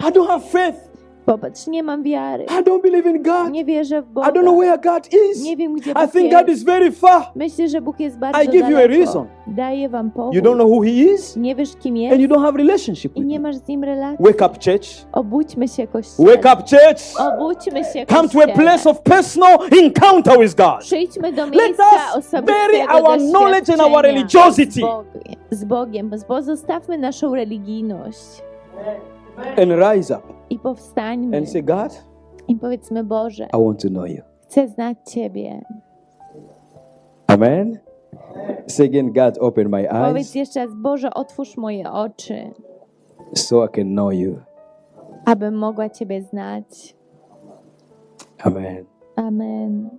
I don't have faith. Popatrz, nie mam wiary. I don't believe in God. Nie wierzę w I don't know Boga. where God is. Nie wiem, gdzie I Bóg think God jest. is very far. Myślę, że Bóg jest bardzo I give you a daleko. reason. Daję wam powód. You don't know who He is, Nie wiesz, kim and jest you don't have relationship i with nie Him. masz z nim relacji. Wake up, church. Obudźmy się, Kościół. Wake up, church. Obudźmy się, Come to a Kościele. place of personal encounter with God. Przyjdźmy do Let miejsca us bury our knowledge and our religiosity. z Bogiem, z Bogiem. Naszą religijność and rise up i powstańmy and say, God, i powiedzmy Boże, I want to know you. chcę znać Ciebie. Amen. Say again, God, open my Powiedz eyes jeszcze raz, Boże, otwórz moje oczy, so I can know you. abym mogła Ciebie znać. Amen. Amen.